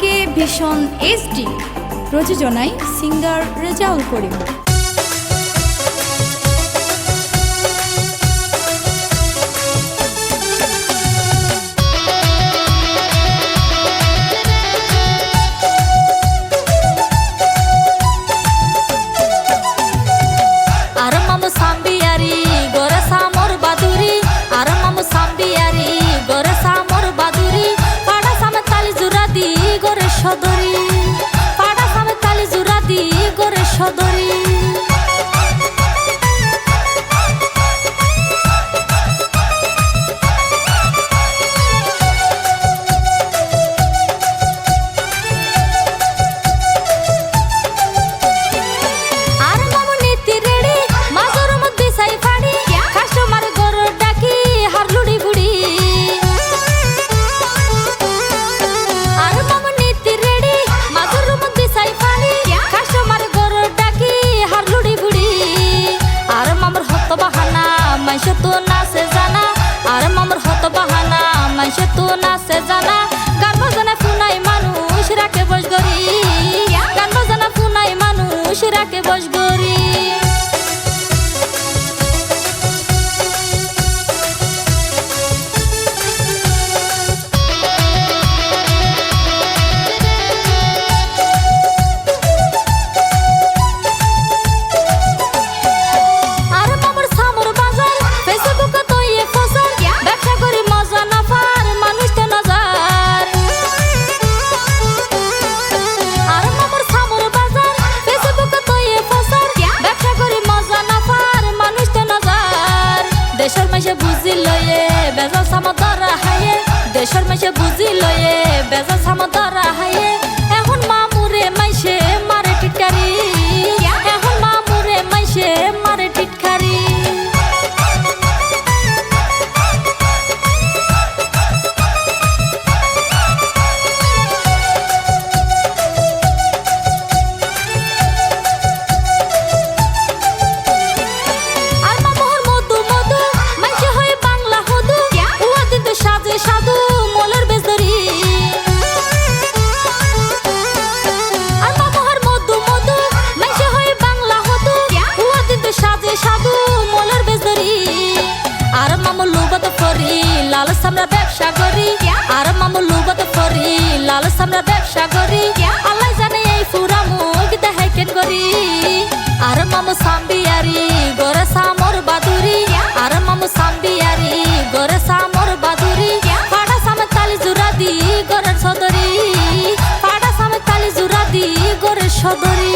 কে ভীষণ এইচডি প্রযোজনায় সিঙ্গার রেজাউল করিম। সদরি। পাড়া সামে তালি জুরা দি গরে সদরি। তো নাচে জানা আর মামর হত বাহানা মাইশে তো নাচে জানা গান বাজনা ফুনাই মানুষ রাখে বসগরি গান বাজনা ফুনাই মানুষ রাখে বস দেশের মাসে বুঝি লয়ে বেজা সামদরা হায়ে। লাল সামরা ব্যবসা করি। আর মামু লুবত ফরি। লাল সামরা ব্যবসা করি। আল্লাহ জানে এই ফুরা মুখ দেখাই কেন করি। আর মামু সাম্বিয়ারি গরে সামর বাদুরি। আর মামু সাম্বিয়ারি গরে সামর বাদুরি। পাড়া সামে তালি জুরা দি গরের সদরি। পাড়া সামে তালি জুরা দি গরের সদরি।